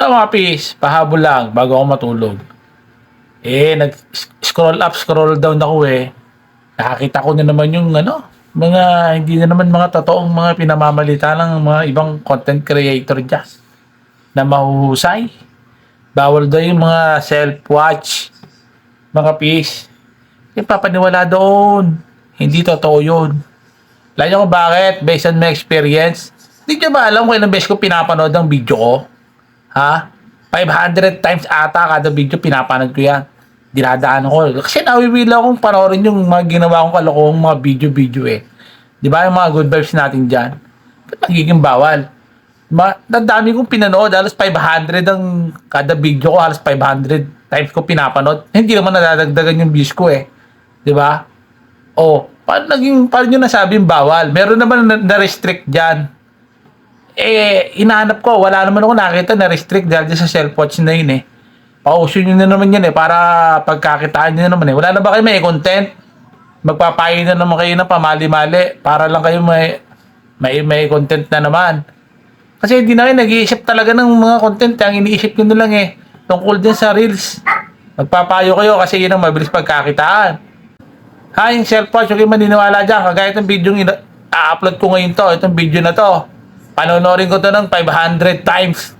Ah, mga pis, pahabol lang bago ako matulog. Eh, nag-scroll up, scroll down ako eh. Nakakita ko na naman yung ano, mga, hindi na naman mga totoong mga pinamamalita ng mga ibang content creator dyan na mahuhusay. Bawal daw yung mga self-watch, mga pis. Yung papaniwala doon. Hindi totoo yun. Niyo kung bakit? Based on my experience. Hindi niyo ba alam kung ilang beses ko pinapanood ang video ko? Ha? 500 times ata kada video pinapanood ko yan. Dinadaan ko. Kasi nawiwila akong panoorin yung mga ginawa kong kalokohang mga video-video eh. Di ba yung mga good vibes natin dyan? Ba't magiging bawal? Ma, nadami kong pinanood. Halos 500 ang kada video ko. Halos 500 times ko pinapanood. Hindi naman nadadagdagan yung views ko eh. Di ba? Oh, paano naging, paano nyo nasabing bawal? Meron naman na- na-restrict dyan. Eh, inahanap ko, wala naman ako nakita na restrict dahil sa self-watch na yun eh. Pauso nyo na naman yan eh, para pagkakitaan nyo na naman eh. Wala na ba kayo may content? Magpapayo na naman kayo ng pamali-mali para lang kayo may, may, may content na naman. Kasi hindi na kayo nag-iisip talaga ng mga content. Ang iniisip nyo na lang eh, tungkol din sa reels. Magpapayo kayo kasi yun ang mabilis pagkakitaan. Ha, yung self-watch, huwag kayo maniniwala dyan. Kagaya itong video yung ina- a-upload ko ngayon to, itong video na to. Panonorin ko to ng 500 times.